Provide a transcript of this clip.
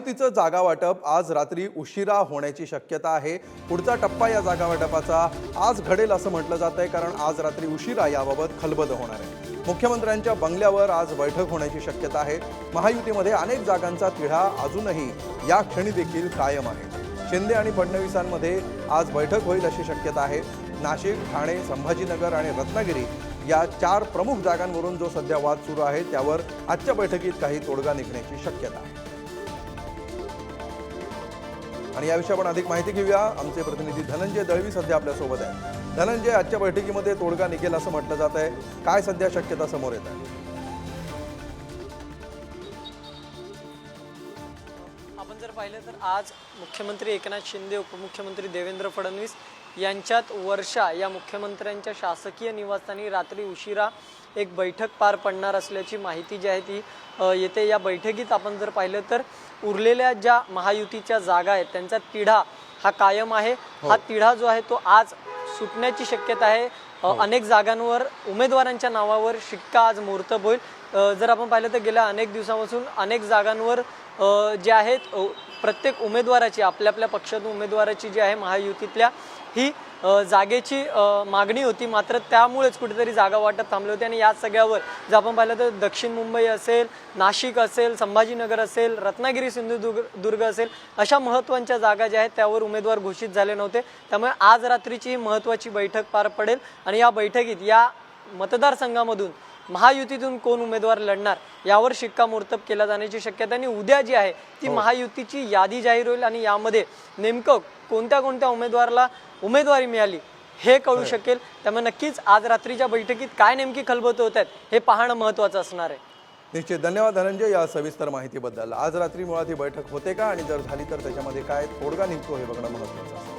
महायुतीचं जागा वाटप आज रात्री उशिरा होण्याची शक्यता आहे. पुढचा टप्पा या जागा वाटपाचा आज घडेल असं म्हटलं जात आहे कारण आज रात्री उशिरा याबाबत खलबद होणार आहे. मुख्यमंत्र्यांच्या बंगल्यावर आज बैठक होण्याची शक्यता आहे. महायुतीमध्ये अनेक जागांचा तिढा अजूनही या क्षणी देखील कायम आहे. शिंदे आणि फडणवीसांमध्ये आज बैठक होईल अशी शक्यता आहे. नाशिक ठाणे संभाजीनगर आणि रत्नागिरी या चार प्रमुख जागांवरून जो सध्या वाद सुरू आहे त्यावर आजच्या बैठकीत काही तोडगा निघण्याची शक्यता आहे. आणि याविषयी आपण अधिक माहिती घेऊया. आमचे प्रतिनिधी धनंजय दळवी सध्या आपल्यासोबत आहे धनंजय आजच्या बैठकीमध्ये तोडगा निघेल असं म्हटलं जात आहे. काय सध्या शक्यता समोर येत आहे? आपण जर पाहिलं तर आज मुख्यमंत्री एकनाथ शिंदे उपमुख्यमंत्री देवेंद्र फडणवीस यांच्यात वर्षा या मुख्यमंत्र्यांच्या शासकीय निवासस्थानी रात्री उशिरा एक बैठक पार पडणार असल्याची माहिती जी आहे ती येते. या बैठकीत आपण जर पाहिलं तर उरलेल्या ज्या महायुतीच्या जागा आहेत त्यांचा तिढा हा कायम आहे. हा तिढा जो आहे तो आज सुटण्याची शक्यता आहे. अ, अनेक जागांवर उमेदवारांच्या नावावर शिक्का आज मुहूर्तब होईल जर आपण पाहिलं तर गेल्या अनेक दिवसापासून अनेक जागांवर जे आहेत प्रत्येक उमेदवाराची आपल्या आपल्या पक्षातून उमेदवाराची जी आहे महायुतीतल्या ही जागेची मागणी होती. मात्र त्यामुळेच कुठेतरी जागा वाटप थांबले होते. आणि या सगळ्यावर जर आपण पाहिलं तर दक्षिण मुंबई असेल नाशिक असेल संभाजीनगर असेल रत्नागिरी सिंधुदुर्ग दुर्ग असेल अशा महत्त्वाच्या जागा ज्या आहेत त्यावर उमेदवार घोषित झाले नव्हते. त्यामुळे आज रात्रीची ही महत्त्वाची बैठक पार पडेल. आणि या बैठकीत या मतदारसंघामधून महायुतीतून कोण उमेदवार लढणार यावर शिक्कामोर्तब केला जाण्याची शक्यता आणि उद्या जी आहे ती महायुतीची यादी जाहीर होईल आणि यामध्ये नेमकं कोणत्या कोणत्या उमेदवाराला उमेदवारी मिळाली हे कळू शकेल. त्यामुळे नक्कीच आज रात्रीच्या बैठकीत काय नेमकी खलबत होत आहेत हे पाहणं महत्त्वाचं असणार आहे. निश्चित. धन्यवाद धनंजय या सविस्तर माहितीबद्दल. आज रात्री मुळात ही बैठक होते का? आणि जर झाली तर त्याच्यामध्ये काय तोडगा निघतो हे बघणं महत्त्वाचं आहे